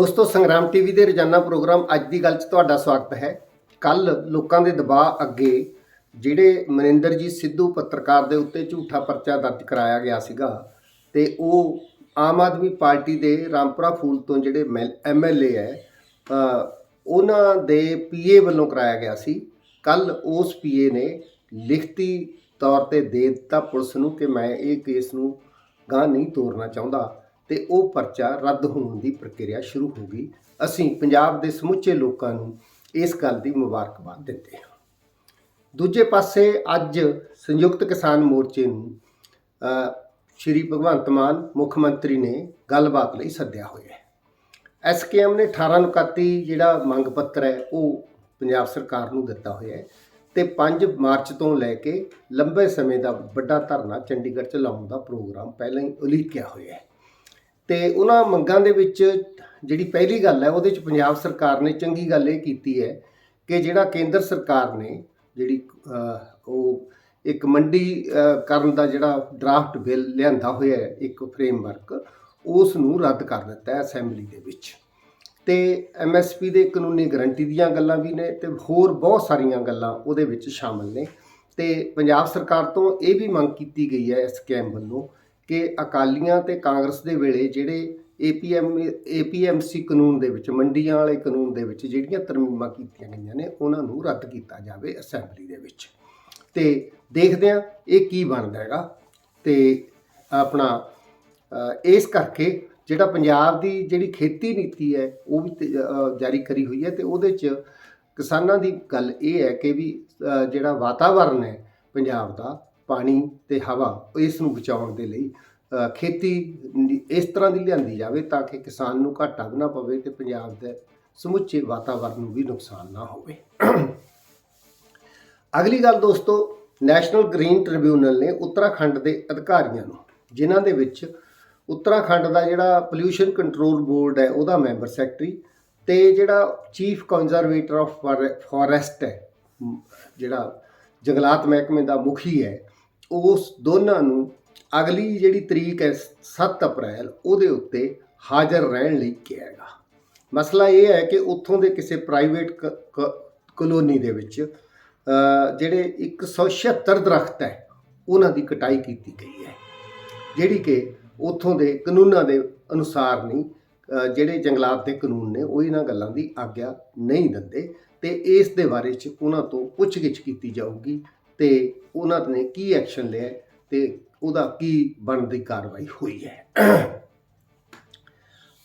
ਦੋਸਤੋ, ਸੰਗਰਾਮ ਟੀਵੀ ਦੇ ਰੋਜ਼ਾਨਾ ਪ੍ਰੋਗਰਾਮ ਅੱਜ ਦੀ ਗੱਲ 'ਚ ਤੁਹਾਡਾ ਸਵਾਗਤ ਹੈ। ਕੱਲ ਲੋਕਾਂ ਦੇ ਦਬਾਅ ਅੱਗੇ ਜਿਹੜੇ ਮਨਿੰਦਰਜੀਤ ਸਿੱਧੂ ਪੱਤਰਕਾਰ ਦੇ ਉੱਤੇ ਝੂਠਾ ਪਰਚਾ ਦਰਜ ਕਰਾਇਆ ਗਿਆ ਸੀਗਾ ਤੇ ਉਹ ਆਮ ਆਦਮੀ ਪਾਰਟੀ ਦੇ ਰਾਮਪੁਰਾ ਫੂਲ ਤੋਂ ਜਿਹੜੇ ਐਮਐਲਏ ਹੈ ਉਹਨਾਂ ਦੇ ਪੀਏ ਵੱਲੋਂ ਕਰਾਇਆ ਗਿਆ ਸੀ। ਕੱਲ ਉਸ ਪੀਏ ਨੇ ਲਿਖਤੀ ਤੌਰ ਤੇ ਦੇ ਦਿੱਤਾ ਪੁਲਿਸ ਨੂੰ ਕਿ ਮੈਂ ਇਹ ਕੇਸ ਨੂੰ ਗਾਂ ਨਹੀਂ ਤੋਰਨਾ ਚਾਹੁੰਦਾ। ਤੇ ਉਹ ਪਰਚਾ ਰੱਦ ਹੋਣ ਦੀ ਪ੍ਰਕਿਰਿਆ ਸ਼ੁਰੂ ਹੋ ਗਈ। ਅਸੀਂ ਪੰਜਾਬ ਦੇ ਸਮੁੱਚੇ ਲੋਕਾਂ ਨੂੰ ਇਸ ਗੱਲ ਦੀ ਮੁਬਾਰਕਬਾਦ ਦਿੰਦੇ ਹਾਂ। ਦੂਜੇ ਪਾਸੇ ਅੱਜ ਸੰਯੁਕਤ ਕਿਸਾਨ ਮੋਰਚੇ ਨੂੰ ਸ਼੍ਰੀ ਭਗਵੰਤ ਮਾਨ ਮੁੱਖ ਮੰਤਰੀ ਨੇ ਗੱਲਬਾਤ ਲਈ ਸੱਦਿਆ ਹੋਇਆ ਹੈ। ਐਸਕੇਐਮ ਨੇ 18 ਨੁਕਾਤੀ ਜਿਹੜਾ ਮੰਗ ਪੱਤਰ ਹੈ, ਉਹ ਪੰਜਾਬ ਸਰਕਾਰ ਨੂੰ ਦਿੱਤਾ ਹੋਇਆ ਹੈ ਤੇ 5 ਮਾਰਚ ਤੋਂ ਲੈ ਕੇ ਲੰਬੇ ਸਮੇਂ ਦਾ ਵੱਡਾ ਧਰਨਾ ਚੰਡੀਗੜ੍ਹ 'ਚ ਲਾਉਣ ਦਾ ਪ੍ਰੋਗਰਾਮ ਪਹਿਲਾਂ ਹੀ ਉਲੀਕਿਆ ਹੋਇਆ ਹੈ। ਤੇ ਉਹਨਾਂ ਮੰਗਾਂ ਦੇ ਵਿੱਚ ਜਿਹੜੀ ਪਹਿਲੀ ਗੱਲ ਹੈ, ਉਹਦੇ 'ਚ ਪੰਜਾਬ ਸਰਕਾਰ ਨੇ ਚੰਗੀ ਗੱਲ ਇਹ ਕੀਤੀ ਹੈ ਕਿ ਜਿਹੜਾ ਕੇਂਦਰ ਸਰਕਾਰ ਨੇ ਜਿਹੜੀ ਉਹ ਇੱਕ ਮੰਡੀ ਕਰਨ ਦਾ ਜਿਹੜਾ ਡਰਾਫਟ ਬਿੱਲ ਲਿਆਂਦਾ ਹੋਇਆ ਹੈ, ਇੱਕ ਫਰੇਮਵਰਕ ਉਸ ਨੂੰ ਰੱਦ ਕਰ ਦਿੱਤਾ ਹੈ ਅਸੈਂਬਲੀ ਦੇ ਵਿੱਚ। ਤੇ ਐਮਐਸਪੀ ਦੇ ਕਾਨੂੰਨੀ ਗਰੰਟੀ ਦੀਆਂ ਗੱਲਾਂ ਵੀ ਨੇ ਤੇ ਹੋਰ ਬਹੁਤ ਸਾਰੀਆਂ ਗੱਲਾਂ ਉਹਦੇ ਵਿੱਚ ਸ਼ਾਮਲ ਨੇ। ਤੇ ਪੰਜਾਬ ਸਰਕਾਰ ਤੋਂ ਇਹ ਵੀ ਮੰਗ ਕੀਤੀ ਗਈ ਹੈ ਇਸ ਸਕੈਮ ਵੱਲੋਂ ਕਿ ਅਕਾਲੀਆਂ ਤੇ ਕਾਂਗਰਸ ਦੇ ਵੇਲੇ ਜਿਹੜੇ ਏਪੀਐਮ, ਏਪੀਐਮਸੀ ਕਾਨੂੰਨ ਦੇ ਵਿੱਚ, ਮੰਡੀਆਂ ਵਾਲੇ ਕਾਨੂੰਨ ਦੇ ਵਿੱਚ ਜਿਹੜੀਆਂ ਤਰਮੀਮਾਂ ਕੀਤੀਆਂ ਗਈਆਂ ਨੇ, ਉਹਨਾਂ ਨੂੰ ਰੱਦ ਕੀਤਾ ਜਾਵੇ ਅਸੈਂਬਲੀ ਦੇ ਵਿੱਚ। ਤੇ ਦੇਖਦੇ ਹਾਂ ਇਹ ਕੀ ਬਣਦਾ ਹੈਗਾ। ਤੇ ਆਪਣਾ ਇਸ ਕਰਕੇ ਜਿਹੜਾ ਪੰਜਾਬ ਦੀ ਜਿਹੜੀ ਖੇਤੀ ਨੀਤੀ ਹੈ, ਉਹ ਵੀ ਜਾਰੀ ਕਰੀ ਹੋਈ ਹੈ ਤੇ ਉਹਦੇ ਚ ਕਿਸਾਨਾਂ ਦੀ ਗੱਲ ਇਹ ਹੈ ਕਿ ਵੀ ਜਿਹੜਾ ਵਾਤਾਵਰਣ ਹੈ ਪੰਜਾਬ ਦਾ ਪਾਣੀ ਤੇ ਹਵਾ ਇਸ ਨੂੰ ਬਚਾਉਣ ਦੇ ਲਈ ਖੇਤੀ ਇਸ ਤਰ੍ਹਾਂ ਦੀ ਲਿਆਂਦੀ ਜਾਵੇ ਤਾਂ ਕਿ ਕਿਸਾਨ ਨੂੰ ਘਾਟਾ ਵੀ ਨਾ ਪਵੇ ਤੇ ਪੰਜਾਬ ਦੇ ਸਮੁੱਚੇ ਵਾਤਾਵਰਣ ਨੂੰ ਵੀ ਨੁਕਸਾਨ ਨਾ ਹੋਵੇ। ਅਗਲੀ ਗੱਲ ਦੋਸਤੋ, ਨੈਸ਼ਨਲ ਗ੍ਰੀਨ ਟ੍ਰਿਬਿਊਨਲ ਨੇ ਉੱਤਰਾਖੰਡ ਦੇ ਅਧਿਕਾਰੀਆਂ ਨੂੰ, ਜਿਨ੍ਹਾਂ ਦੇ ਵਿੱਚ ਉੱਤਰਾਖੰਡ ਦਾ ਜਿਹੜਾ ਪੋਲਿਊਸ਼ਨ ਕੰਟਰੋਲ ਬੋਰਡ ਹੈ, ਉਹਦਾ ਮੈਂਬਰ ਸੈਕਟਰੀ ਤੇ ਜਿਹੜਾ ਚੀਫ ਕੰਜ਼ਰਵੇਟਰ ਆਫ ਫੋਰੈਸਟ ਹੈ, ਜਿਹੜਾ ਜੰਗਲਾਤ ਮਹਿਕਮੇ ਦਾ ਮੁਖੀ ਹੈ ਉਸ ਦੋਨਾਂ ਨੂੰ ਅਗਲੀ ਜਿਹੜੀ ਤਰੀਕ ਹੈ 7 ਅਪ੍ਰੈਲ ਉਹਦੇ ਉੱਤੇ ਹਾਜ਼ਰ ਰਹਿਣ ਲਈ ਕਿਹਾ ਮਸਲਾ ਇਹ ਹੈ ਕਿ ਉੱਥੋਂ ਦੇ ਕਿਸੇ ਪ੍ਰਾਈਵੇਟ ਕਲੋਨੀ ਦੇ ਵਿੱਚ ਅ, ਜਿਹੜੇ 176 ਦਰਖਤ ਹੈ ਉਹਨਾਂ ਦੀ ਕਟਾਈ ਕੀਤੀ ਗਈ ਹੈ। ਜਿਹੜੀ ਕਿ ਉੱਥੋਂ ਦੇ ਕਾਨੂੰਨਾਂ ਦੇ ਅਨੁਸਾਰ ਨਹੀਂ ਜਿਹੜੇ ਜੰਗਲਾਤ ਦੇ ਕਾਨੂੰਨ ਨੇ ਉਹ ਇਹਨਾਂ ਗੱਲਾਂ ਦੀ ਆਗਿਆ ਨਹੀਂ ਦਿੰਦੇ ਤੇ ਇਸ ਦੇ ਬਾਰੇ ਚ ਉਹਨਾਂ ਤੋਂ ਪੁੱਛਗਿੱਛ ਕੀਤੀ ਜਾਊਗੀ। ਤੇ ਉਹਨਾਂ ਨੇ ਕੀ ਐਕਸ਼ਨ ਲਿਆ ਹੈ ਤੇ ਉਹਦਾ ਕੀ ਬਣਦੀ ਕਾਰਵਾਈ ਹੋਈ ਹੈ।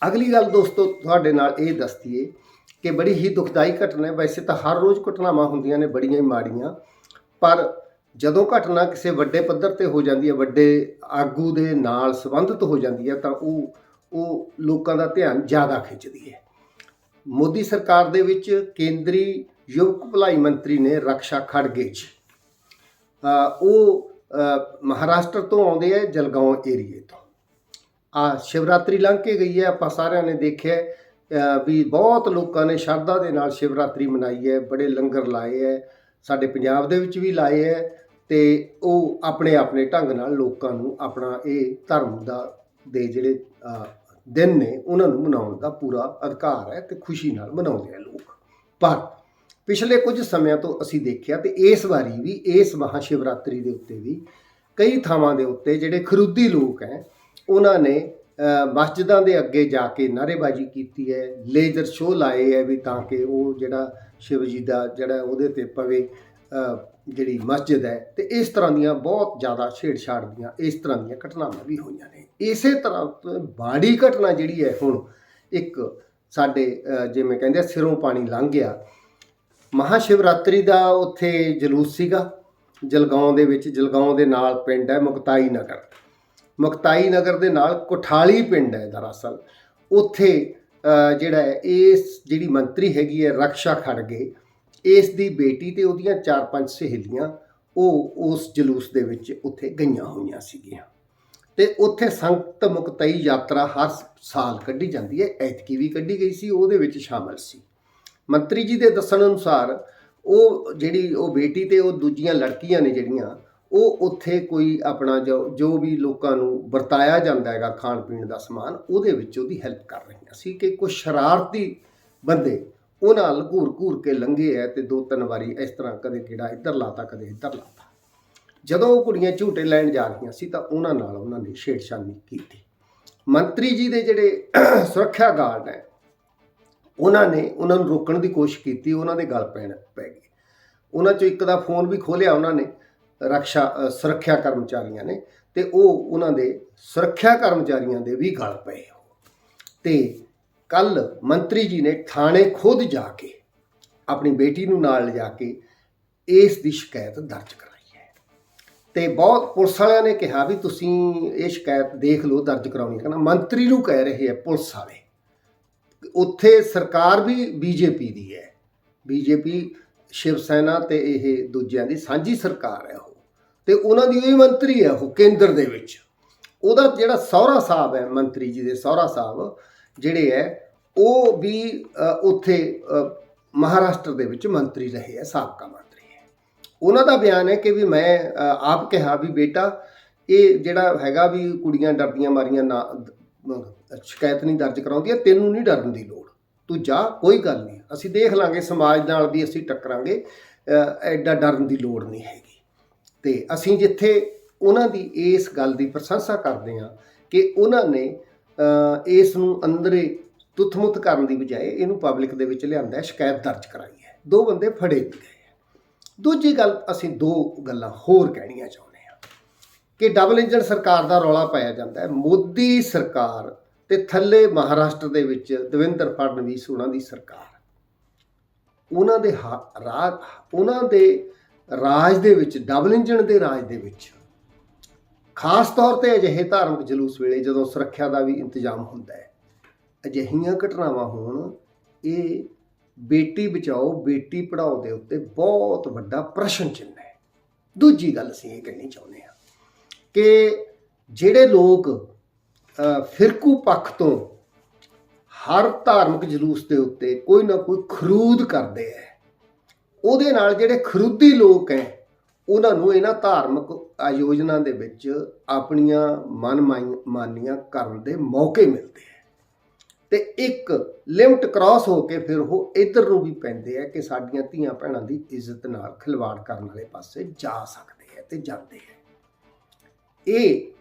ਅਗਲੀ ਗੱਲ ਦੋਸਤੋ ਤੁਹਾਡੇ ਨਾਲ ਇਹ ਦੱਸਦੀਏ ਕਿ ਬੜੀ ਹੀ ਦੁਖਦਾਈ ਘਟਨਾ ਹੈ। ਵੈਸੇ ਤਾਂ ਹਰ ਰੋਜ਼ ਘਟਨਾਵਾਂ ਹੁੰਦੀਆਂ ਨੇ, ਬੜੀਆਂ ਹੀ ਮਾੜੀਆਂ। ਪਰ ਜਦੋਂ ਘਟਨਾ ਕਿਸੇ ਵੱਡੇ ਪੱਧਰ ਤੇ ਹੋ ਜਾਂਦੀ ਹੈ, ਵੱਡੇ ਆਗੂ ਦੇ ਨਾਲ ਸੰਬੰਧਿਤ ਹੋ ਜਾਂਦੀ ਹੈ, ਤਾਂ ਉਹ ਉਹ ਲੋਕਾਂ ਦਾ ਧਿਆਨ ਜ਼ਿਆਦਾ ਖਿੱਚਦੀ ਹੈ। ਮੋਦੀ ਸਰਕਾਰ ਦੇ ਵਿੱਚ ਕੇਂਦਰੀ ਯੁਵਕ ਭਲਾਈ ਮੰਤਰੀ ਨੇ ਰਕਸ਼ਾ ਖੜਗੇ ਜੀ। ਉਹ ਮਹਾਰਾਸ਼ਟਰ ਤੋਂ ਆਉਂਦੇ ਹੈ ਜਲਗਾਉਂ ਏਰੀਏ ਤੋਂ। ਆ ਸ਼ਿਵਰਾਤਰੀ ਲੰਘ ਕੇ ਗਈ ਹੈ, ਆਪਾਂ ਸਾਰਿਆਂ ਨੇ ਦੇਖਿਆ ਵੀ ਬਹੁਤ ਲੋਕਾਂ ਨੇ ਸ਼ਰਧਾ ਦੇ ਨਾਲ ਸ਼ਿਵਰਾਤਰੀ ਮਨਾਈ ਹੈ, ਬੜੇ ਲੰਗਰ ਲਾਏ ਹੈ, ਸਾਡੇ ਪੰਜਾਬ ਦੇ ਵਿੱਚ ਵੀ ਲਾਏ ਹੈ ਤੇ ਉਹ ਆਪਣੇ ਆਪਣੇ ਢੰਗ ਨਾਲ ਲੋਕਾਂ ਨੂੰ ਆਪਣਾ ਇਹ ਧਰਮ ਦਾ ਦੇ ਜਿਹੜੇ ਦਿਨ ਨੇ, ਉਹਨਾਂ ਨੂੰ ਮਨਾਉਣ ਦਾ ਪੂਰਾ ਅਧਿਕਾਰ ਹੈ ਤੇ ਖੁਸ਼ੀ ਨਾਲ ਮਨਾਉਂਦੇ ਆ ਲੋਕ। ਪਰ ਪਿਛਲੇ ਕੁਝ ਸਮਿਆਂ ਤੋਂ ਅਸੀਂ ਦੇਖਿਆ ਤੇ ਇਸ ਵਾਰੀ ਵੀ ਇਸ ਮਹਾਸ਼ਿਵਰਾਤਰੀ ਦੇ ਉੱਤੇ ਵੀ ਕਈ ਥਾਵਾਂ ਦੇ ਉੱਤੇ ਜਿਹੜੇ ਖਰੂਦੀ ਲੋਕ ਹੈ ਉਹਨਾਂ ਨੇ ਮਸਜਿਦਾਂ ਦੇ ਅੱਗੇ ਜਾ ਕੇ ਨਾਅਰੇਬਾਜ਼ੀ ਕੀਤੀ ਹੈ ਲੇਜ਼ਰ ਸ਼ੋਅ ਲਾਏ ਹੈ ਵੀ ਤਾਂ ਕਿ ਉਹ ਜਿਹੜਾ ਸ਼ਿਵ ਜੀ ਦਾ ਜਿਹੜਾ ਉਹਦੇ ਤੇ ਪਵੇ ਜਿਹੜੀ ਮਸਜਿਦ ਹੈ ਤੇ ਇਸ ਤਰ੍ਹਾਂ ਦੀਆਂ ਬਹੁਤ ਜ਼ਿਆਦਾ ਛੇੜਛਾੜ ਦੀਆਂ ਇਸ ਤਰ੍ਹਾਂ ਦੀਆਂ ਘਟਨਾਵਾਂ ਵੀ ਹੋਈਆਂ ਨੇ। ਇਸੇ ਤਰ੍ਹਾਂ ਤੋਂ ਬਾੜੀ ਘਟਨਾ ਜਿਹੜੀ ਹੈ ਹੁਣ ਇੱਕ ਸਾਡੇ ਜਿਵੇਂ ਕਹਿੰਦੇ ਆ, ਸਿਰੋਂ ਪਾਣੀ ਲੰਘ ਗਿਆ। ਮਹਾਸ਼ਿਵਰਾਤਰੀ ਦਾ ਉੱਥੇ ਜਲੂਸ ਸੀਗਾ। ਜਲਗਾਉਂ ਦੇ ਵਿੱਚ, ਜਲਗਾਉਂ ਦੇ ਨਾਲ ਪਿੰਡ ਹੈ ਮੁਕਤਾਈ ਨਗਰ। ਮੁਕਤਾਈ ਨਗਰ ਦੇ ਨਾਲ ਕੋਠਾਲੀ ਪਿੰਡ ਹੈ ਦਰਅਸਲ। ਉੱਥੇ ਜਿਹੜਾ ਹੈ, ਇਸ ਜਿਹੜੀ ਮੰਤਰੀ ਹੈਗੀ ਹੈ ਰਕਸ਼ਾ ਖੜਗੇ, ਇਸ ਦੀ ਬੇਟੀ ਤੇ ਉਹਦੀਆਂ ਚਾਰ ਪੰਜ ਸਹੇਲੀਆਂ, ਉਹ ਉਸ ਜਲੂਸ ਦੇ ਵਿੱਚ ਉੱਥੇ ਗਈਆਂ ਹੋਈਆਂ ਸੀਗੀਆਂ। ਤੇ ਉੱਥੇ ਸੰਗਤ ਮੁਕਤਈ ਯਾਤਰਾ ਹਰ ਸਾਲ ਕੱਢੀ ਜਾਂਦੀ ਹੈ। ਐਤਕੀ ਵੀ ਕੱਢੀ ਗਈ ਸੀ, ਉਹਦੇ ਵਿੱਚ ਸ਼ਾਮਲ ਸੀ। ਮੰਤਰੀ ਜੀ ਦੇ ਦੱਸਣ ਅਨੁਸਾਰ ਉਹ ਜਿਹੜੀ ਉਹ ਬੇਟੀ ਤੇ ਉਹ ਦੂਜੀਆਂ ਲੜਕੀਆਂ ਨੇ ਜਿਹੜੀਆਂ, ਉਹ ਉੱਥੇ ਕੋਈ ਆਪਣਾ ਜੋ ਜੋ ਵੀ ਲੋਕਾਂ ਨੂੰ ਵਰਤਾਇਆ ਜਾਂਦਾ ਹੈਗਾ ਖਾਣ ਪੀਣ ਦਾ ਸਮਾਨ, ਉਹਦੇ ਵਿੱਚ ਉਹਦੀ ਹੈਲਪ ਕਰ ਰਹੀਆਂ ਸੀ ਕਿ ਕੁਝ ਸ਼ਰਾਰਤੀ ਬੰਦੇ, ਉਹ ਨਾਲ ਘੂਰ ਘੂਰ ਕੇ ਲੰਘੇ ਐ ਤੇ ਦੋ ਤਿੰਨ ਵਾਰੀ ਇਸ ਤਰ੍ਹਾਂ ਕਦੇ ਕਿਹੜਾ ਇੱਧਰ ਲਾਤਾ, ਕਦੇ ਇੱਧਰ ਲਾਤਾ। ਜਦੋਂ ਉਹ ਕੁੜੀਆਂ ਝੂਟੇ ਲੈਣ ਜਾ ਰਹੀਆਂ ਸੀ ਤਾਂ ਉਹਨਾਂ ਨਾਲ ਉਹਨਾਂ ਨੇ ਛੇੜਛਾਣੀ ਕੀਤੀ। ਮੰਤਰੀ ਜੀ ਦੇ ਜਿਹੜੇ ਸੁਰੱਖਿਆ ਗਾਰਡ ਹੈ ਉਹਨਾਂ ਨੇ, ਉਹਨਾਂ ਨੂੰ ਰੋਕਣ ਦੀ ਕੋਸ਼ਿਸ਼ ਕੀਤੀ, ਉਹਨਾਂ ਦੇ ਗਲ ਪੈਣ ਪੈ ਗਏ। ਉਹਨਾਂ ਚੋਂ ਇੱਕ ਦਾ ਫੋਨ ਵੀ ਖੋਲਿਆ ਉਹਨਾਂ ਨੇ ਰੱਖਿਆ ਸੁਰੱਖਿਆ ਕਰਮਚਾਰੀਆਂ ਨੇ, ਤੇ ਉਹ ਉਹਨਾਂ ਦੇ ਸੁਰੱਖਿਆ ਕਰਮਚਾਰੀਆਂ ਦੇ ਵੀ ਗਲ ਪਏ ਤੇ ਕੱਲ ਮੰਤਰੀ ਜੀ ਨੇ ਥਾਣੇ ਖੁਦ ਜਾ ਕੇ ਆਪਣੀ ਬੇਟੀ ਨੂੰ ਨਾਲ ਲਿਜਾ ਕੇ ਇਸ ਦੀ ਸ਼ਿਕਾਇਤ ਦਰਜ ਕਰਾਈ ਹੈ। ਤੇ ਬਹੁਤ ਪੁਲਿਸ ਵਾਲਿਆਂ ਨੇ ਕਿਹਾ ਵੀ ਤੁਸੀਂ ਇਹ ਸ਼ਿਕਾਇਤ ਦੇਖ ਲਓ, ਦਰਜ ਕਰਾਉਣੀ ਹੈ। ਕਹਿੰਦਾ, ਮੰਤਰੀ ਨੂੰ ਕਹਿ ਰਹੇ ਹੈ ਪੁਲਿਸ ਵਾਲੇ। ਉੱਥੇ ਸਰਕਾਰ ਵੀ ਬੀਜੇਪੀ ਦੀ ਹੈ। ਬੀਜੇਪੀ, ਸ਼ਿਵ ਸੈਨਾ ਤੇ ਇਹ ਦੂਜਿਆਂ ਦੀ ਸਾਂਝੀ ਸਰਕਾਰ ਹੈ ਉਹ। ਤੇ ਉਹਨਾਂ ਦੀ ਉਹ ਮੰਤਰੀ ਹੈ ਉਹ ਕੇਂਦਰ ਦੇ ਵਿੱਚ। ਉਹਦਾ ਜਿਹੜਾ ਸਹੁਰਾ ਸਾਹਿਬ ਹੈ, ਮੰਤਰੀ ਜੀ ਦੇ ਸਹੁਰਾ ਸਾਹਿਬ, ਜਿਹੜੇ ਹੈ, ਉਹ ਵੀ ਉੱਥੇ ਮਹਾਰਾਸ਼ਟਰ ਦੇ ਵਿੱਚ ਮੰਤਰੀ ਰਹੇ ਹੈ, ਸਾਬਕਾ ਮੰਤਰੀ ਹੈ। ਉਹਨਾਂ ਦਾ ਬਿਆਨ ਹੈ ਕਿ ਵੀ ਮੈਂ ਆਪ ਕਿਹਾ ਵੀ ਬੇਟਾ, ਇਹ ਜਿਹੜਾ ਹੈਗਾ ਵੀ ਕੁੜੀਆਂ ਡਰਦੀਆਂ ਮਾਰੀਆਂ ਨਾ ਸ਼ਿਕਾਇਤ ਨਹੀਂ ਦਰਜ ਕਰਾਉਂਦੀਆਂ ਤੈਨੂੰ ਨਹੀਂ ਡਰਨ ਦੀ ਲੋੜ। ਤੂੰ ਜਾ, ਕੋਈ ਗੱਲ ਨਹੀਂ। ਅਸੀਂ ਦੇਖ ਲਾਂਗੇ, ਸਮਾਜ ਨਾਲ ਵੀ ਅਸੀਂ ਟੱਕਰਾਂਗੇ ਐਡਾ ਡਰਨ ਦੀ ਲੋੜ ਨਹੀਂ ਹੈਗੀ। ਤੇ ਅਸੀਂ ਜਿੱਥੇ ਉਹਨਾਂ ਦੀ ਇਸ ਗੱਲ ਦੀ ਪ੍ਰਸ਼ੰਸਾ ਕਰਦੇ ਹਾਂ ਕਿ ਉਹਨਾਂ ਨੇ ਇਸ ਨੂੰ ਅੰਦਰੇ ਤੁੱਥਮੁੱਤ ਕਰਨ ਦੀ ਬਜਾਏ ਇਹਨੂੰ ਪਬਲਿਕ ਦੇ ਵਿੱਚ ਲਿਆਂਦਾ, ਸ਼ਿਕਾਇਤ ਦਰਜ ਕਰਾਈ ਹੈ। ਦੋ ਬੰਦੇ ਫੜੇ ਵੀ ਗਏ ਦੂਜੀ ਗੱਲ, ਅਸੀਂ ਦੋ ਗੱਲਾਂ ਹੋਰ ਕਹਿਣੀਆਂ ਚਾਹੁੰਦੇ ਕਿ ਡਬਲ ਇੰਜਨ ਸਰਕਾਰ ਦਾ ਰੌਲਾ ਪਾਇਆ ਜਾਂਦਾ ਹੈ। ਮੋਦੀ ਸਰਕਾਰ ਤੇ ਥੱਲੇ ਮਹਾਰਾਸ਼ਟਰ ਦੇ ਵਿੱਚ ਦਵਿੰਦਰ ਫੜਨਵੀਸ ਉਹਨਾਂ ਦੀ ਸਰਕਾਰ। ਉਹਨਾਂ ਦੇ ਹਾ- ਰਾਜ, ਉਹਨਾਂ ਦੇ ਰਾਜ ਦੇ ਵਿੱਚ ਡਬਲ ਇੰਜਨ ਦੇ ਰਾਜ ਦੇ ਵਿੱਚ ਖਾਸ ਤੌਰ ਤੇ ਅਜਿਹੇ ਧਾਰਮਿਕ ਜਲੂਸ ਵੇਲੇ ਜਦੋਂ ਸੁਰੱਖਿਆ ਦਾ ਵੀ ਇੰਤਜ਼ਾਮ ਹੁੰਦਾ ਹੈ, ਅਜਿਹੀਆਂ ਘਟਨਾਵਾਂ ਹੋਣ, ਇਹ ਬੇਟੀ ਬਚਾਓ, ਬੇਟੀ ਪੜਾਓ ਦੇ ਉੱਤੇ ਬਹੁਤ ਵੱਡਾ ਪ੍ਰਸ਼ਨ ਚਿੰਨ੍ਹ ਹੈ। ਦੂਜੀ ਗੱਲ ਅਸੀਂ ਇਹ ਕਹਿਣੀ ਚਾਹੁੰਦੇ ਹਾਂ ਕਿ ਜਿਹੜੇ ਲੋਕ ਫਿਰਕੂ ਪੱਖ ਤੋਂ ਹਰ ਧਾਰਮਿਕ ਜਲੂਸ ਦੇ ਉੱਤੇ ਕੋਈ ਨਾ ਕੋਈ ਖਰੂਦ ਕਰਦੇ ਹੈ ਉਹਦੇ ਨਾਲ ਜਿਹੜੇ ਖਰੂਦੀ ਲੋਕ ਹੈ ਉਹਨਾਂ ਨੂੰ ਇਹਨਾਂ ਧਾਰਮਿਕ ਆਯੋਜਨਾਂ ਦੇ ਵਿੱਚ ਆਪਣੀਆਂ ਮਨਮਾਨੀਆਂ ਕਰਨ ਦੇ ਮੌਕੇ ਮਿਲਦੇ ਹੈ ਤੇ ਇੱਕ ਲਿਮਟ ਕ੍ਰਾਸ ਹੋ ਕੇ ਫਿਰ ਉਹ ਇਧਰ ਨੂੰ ਵੀ ਪੈਂਦੇ ਆ ਕਿ ਸਾਡੀਆਂ ਧੀਆਂ ਭੈਣਾਂ ਦੀ ਇੱਜ਼ਤ ਨਾਲ ਖਿਲਵਾੜ ਕਰਨ ਵਾਲੇ ਪਾਸੇ ਜਾ ਸਕਦੇ ਆ ਤੇ ਜਾਂਦੇ ਆ ਇਹ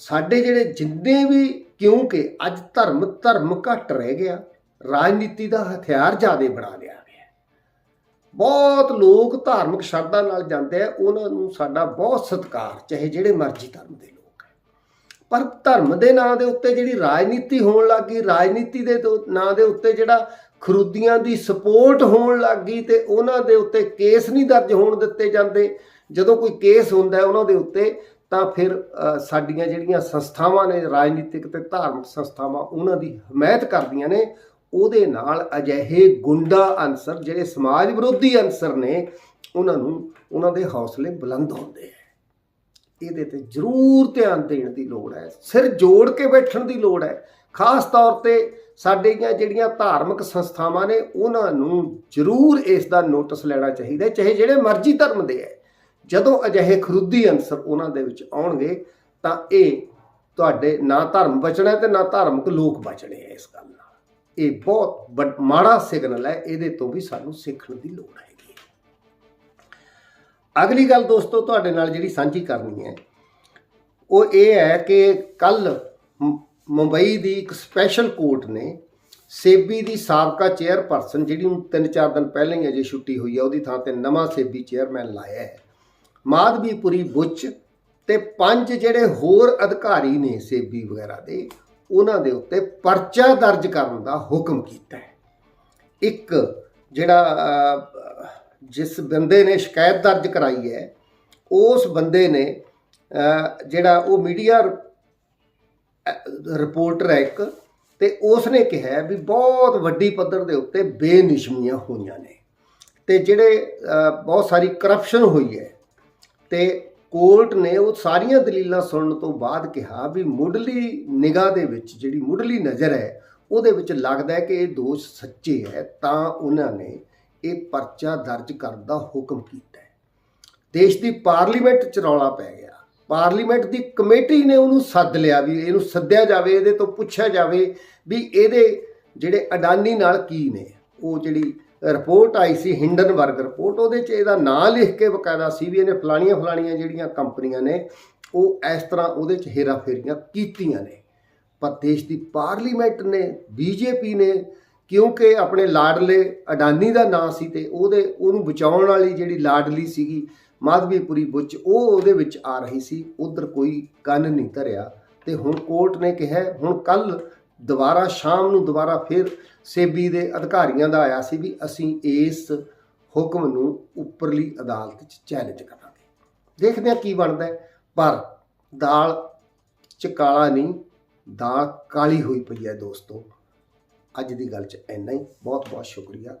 ਸਾਡੇ ਜਿਹੜੇ ਜਿੰਨੇ ਵੀ, ਕਿਉਂਕਿ ਅੱਜ ਧਰਮ ਧਰਮ ਘਟ ਰਹਿ ਗਿਆ, ਰਾਜਨੀਤੀ ਦਾ ਹਥਿਆਰ ਜ਼ਿਆਦਾ ਬਣਾ ਲਿਆ ਗਿਆ। ਬਹੁਤ ਲੋਕ ਧਾਰਮਿਕ ਸ਼ਰਧਾ ਨਾਲ ਜਾਂਦੇ ਆ, ਉਹਨਾਂ ਨੂੰ ਸਾਡਾ ਬਹੁਤ ਸਤਿਕਾਰ, ਚਾਹੇ ਜਿਹੜੇ ਮਰਜ਼ੀ ਧਰਮ ਦੇ ਲੋਕ ਪਰ ਧਰਮ ਦੇ ਨਾਂ ਦੇ ਉੱਤੇ ਜਿਹੜੀ ਰਾਜਨੀਤੀ ਹੋਣ ਲੱਗੀ ਰਾਜਨੀਤੀ ਦੇ ਨਾਂ ਦੇ ਉੱਤੇ ਜਿਹੜਾ ਖਰੂਦੀਆਂ ਦੀ ਸਪੋਰਟ ਹੋਣ ਲੱਗੀ ਤੇ ਉਹਨਾਂ ਦੇ ਉੱਤੇ ਕੇਸ ਨਹੀਂ ਦਰਜ ਹੋਣ ਦਿੱਤੇ ਜਾਂਦੇ। ਜਦੋਂ ਕੋਈ ਕੇਸ ਹੁੰਦਾ ਉਹਨਾਂ ਦੇ ਉੱਤੇ ਤਾਂ ਫਿਰ ਸਾਡੀਆਂ ਜਿਹੜੀਆਂ ਸੰਸਥਾਵਾਂ ਨੇ, ਰਾਜਨੀਤਿਕ ਤੇ ਧਾਰਮਿਕ ਸੰਸਥਾਵਾਂ, ਉਹਨਾਂ ਦੀ ਹਮਾਇਤ ਕਰਦੀਆਂ ਨੇ। ਉਹਦੇ ਨਾਲ ਅਜਿਹੇ ਗੁੰਡਾ ਅਨਸਰ, ਜਿਹੜੇ ਸਮਾਜ ਵਿਰੋਧੀ ਅਨਸਰ ਨੇ, ਉਹਨਾਂ ਨੂੰ, ਉਹਨਾਂ ਦੇ ਹੌਸਲੇ ਬੁਲੰਦ ਹੁੰਦੇ ਹੈ ਇਹਦੇ ਤੇ ਜ਼ਰੂਰ ਧਿਆਨ ਦੇਣ ਦੀ ਲੋੜ ਹੈ। ਸਿਰ ਜੋੜ ਕੇ ਬੈਠਣ ਦੀ ਲੋੜ ਹੈ। ਖਾਸ ਤੌਰ ਤੇ ਸਾਡੀਆਂ ਜਿਹੜੀਆਂ ਧਾਰਮਿਕ ਸੰਸਥਾਵਾਂ ਨੇ, ਉਹਨਾਂ ਨੂੰ ਜ਼ਰੂਰ ਇਸ ਦਾ ਨੋਟਿਸ ਲੈਣਾ ਚਾਹੀਦਾ ਚਾਹੇ ਜਿਹੜੇ ਮਰਜ਼ੀ ਧਰਮ ਦੇ ਹੈ। ਜਦੋਂ ਅਜਿਹੇ ਖਰੁੱਦੀ ਅਨਸਰ ਉਹਨਾਂ ਦੇ ਵਿੱਚ ਆਉਣਗੇ, ਤਾਂ ਇਹ ਤੁਹਾਡੇ ਨਾ ਧਰਮ ਬਚਣਾ ਤੇ ਨਾ ਧਾਰਮਿਕ ਲੋਕ ਬਚਣੇ ਹੈ ਇਸ ਗੱਲ ਨਾਲ। ਇਹ ਬਹੁਤ ਵੱਡ- ਮਾੜਾ ਸਿਗਨਲ ਹੈ, ਇਹਦੇ ਤੋਂ ਵੀ ਸਾਨੂੰ ਸਿੱਖਣ ਦੀ ਲੋੜ ਹੈਗੀ ਅਗਲੀ ਗੱਲ ਦੋਸਤੋ, ਤੁਹਾਡੇ ਨਾਲ ਜਿਹੜੀ ਸਾਂਝੀ ਕਰਨੀ ਹੈ, ਉਹ ਇਹ ਹੈ ਕਿ ਕੱਲ ਮੁੰਬਈ ਦੀ ਇੱਕ ਸਪੈਸ਼ਲ ਕੋਰਟ ਨੇ ਸੇਬੀ ਦੀ ਸਾਬਕਾ ਚੇਅਰਪਰਸਨ, ਜਿਹੜੀ ਨੂੰ 3-4 ਦਿਨ ਪਹਿਲਾਂ ਹੀ ਅਜੇ ਛੁੱਟੀ ਹੋਈ ਹੈ, ਉਹਦੀ ਥਾਂ ਤੇ ਨਵਾਂ ਸੇਬੀ ਚੇਅਰਮੈਨ ਲਾਇਆ ਹੈ। ਮਾਧਵੀਪੁਰੀ ਬੁੱਚ ਤੇ ਪੰਜ ਜਿਹੜੇ ਹੋਰ ਅਧਿਕਾਰੀ ਨੇ ਸੇਬੀ ਵਗੈਰਾ ਦੇ, ਉਹਨਾਂ ਦੇ ਉੱਤੇ ਪਰਚਾ ਦਰਜ ਕਰਨ ਦਾ ਹੁਕਮ ਕੀਤਾ ਹੈ। ਇੱਕ ਜਿਹੜਾ ਜਿਸ ਬੰਦੇ ਨੇ ਸ਼ਿਕਾਇਤ ਦਰਜ ਕਰਾਈ ਹੈ, ਉਸ ਬੰਦੇ ਨੇ ਜਿਹੜਾ ਉਹ ਮੀਡੀਆ ਰਿਪੋਰਟਰ ਹੈ ਇੱਕ ਤੇ ਉਸ ਨੇ ਕਿਹਾ ਵੀ ਬਹੁਤ ਵੱਡੀ ਪੱਧਰ ਦੇ ਉੱਤੇ ਬੇਨਿਸ਼ਮੀਆਂ ਹੋਈਆਂ ਨੇ ਤੇ ਜਿਹੜੇ ਬਹੁਤ ਸਾਰੀ ਕਰਪਸ਼ਨ ਹੋਈ ਹੈ ਤੇ ਕੋਰਟ ਨੇ ਉਹ ਸਾਰੀਆਂ ਦਲੀਲਾਂ ਸੁਣਨ ਤੋਂ ਬਾਅਦ ਕਿਹਾ ਵੀ ਮੁੱਢਲੀ ਨਿਗਾਹ ਦੇ ਵਿੱਚ ਜਿਹੜੀ ਮੁੱਢਲੀ ਨਜ਼ਰ ਹੈ, ਉਹਦੇ ਵਿੱਚ ਲੱਗਦਾ ਹੈ ਕਿ ਇਹ ਦੋਸ਼ ਸੱਚੇ ਹੈ, ਤਾਂ ਉਹਨਾਂ ਨੇ ਇਹ ਪਰਚਾ ਦਰਜ ਕਰਨ ਦਾ ਹੁਕਮ ਕੀਤਾ ਹੈ। ਦੇਸ਼ ਦੀ ਪਾਰਲੀਮੈਂਟ ਚ ਰੌਲਾ ਪੈ ਗਿਆ। ਪਾਰਲੀਮੈਂਟ ਦੀ ਕਮੇਟੀ ਨੇ ਉਹਨੂੰ ਸੱਦ ਲਿਆ ਵੀ ਇਹਨੂੰ ਸੱਦਿਆ ਜਾਵੇ, ਇਹਦੇ ਤੋਂ ਪੁੱਛਿਆ ਜਾਵੇ ਵੀ ਇਹਦੇ ਜਿਹੜੇ ਅਡਾਨੀ ਨਾਲ ਕੀ ਨੇ, ਉਹ ਜਿਹੜੀ ਰਿਪੋਰਟ ਆਈ ਸੀ ਹਿੰਡਨਬਰਗ ਰਿਪੋਰਟ, ਉਹਦੇ 'ਚ ਇਹਦਾ ਨਾਂ ਲਿਖ ਕੇ ਬਕਾਇਦਾ ਸੀ ਵੀ ਇਹਨੇ ਫਲਾਣੀਆਂ ਫਲਾਣੀਆਂ ਜਿਹੜੀਆਂ ਕੰਪਨੀਆਂ ਨੇ, ਉਹ ਇਸ ਤਰ੍ਹਾਂ ਉਹਦੇ 'ਚ ਹੇਰਾਫੇਰੀਆਂ ਕੀਤੀਆਂ ਨੇ। ਪਰ ਦੇਸ਼ ਦੀ ਪਾਰਲੀਮੈਂਟ ਨੇ, ਬੀਜੇਪੀ ਨੇ, ਕਿਉਂਕਿ ਆਪਣੇ ਲਾਡਲੇ ਅਡਾਨੀ ਦਾ ਨਾਂ ਸੀ ਤੇ ਉਹਦੇ, ਉਹਨੂੰ ਬਚਾਉਣ ਵਾਲੀ ਜਿਹੜੀ ਲਾਡਲੀ ਸੀਗੀ ਮਾਧਵੀਪੁਰੀ ਬੁੱਚ, ਉਹ ਉਹਦੇ ਵਿੱਚ ਆ ਰਹੀ ਸੀ, ਉਧਰ ਕੋਈ ਕੰਨ ਨਹੀਂ ਧਰਿਆ। ਤੇ ਹੁਣ ਕੋਰਟ ਨੇ ਕਿਹਾ, ਹੁਣ ਕੱਲ ਦੁਬਾਰਾ ਸ਼ਾਮ ਨੂੰ ਦੁਬਾਰਾ ਫਿਰ ਸੇਬੀ ਦੇ ਅਧਿਕਾਰੀਆਂ ਦਾ ਆਇਆ ਸੀ ਵੀ ਅਸੀਂ ਇਸ ਹੁਕਮ ਨੂੰ ਉੱਪਰਲੀ ਅਦਾਲਤ 'ਚ ਚੈਲੰਜ ਕਰਾਂਗੇ। ਦੇਖਦੇ ਹਾਂ ਕੀ ਬਣਦਾ ਪਰ ਦਾਲ ਚ ਕਾਲਾ ਨਹੀਂ, ਦਾਲ ਕਾਲੀ ਹੋਈ ਪਈ ਹੈ ਦੋਸਤੋ। ਅੱਜ ਦੀ ਗੱਲ 'ਚ ਇੰਨਾ ਹੀ। ਬਹੁਤ ਬਹੁਤ ਸ਼ੁਕਰੀਆ।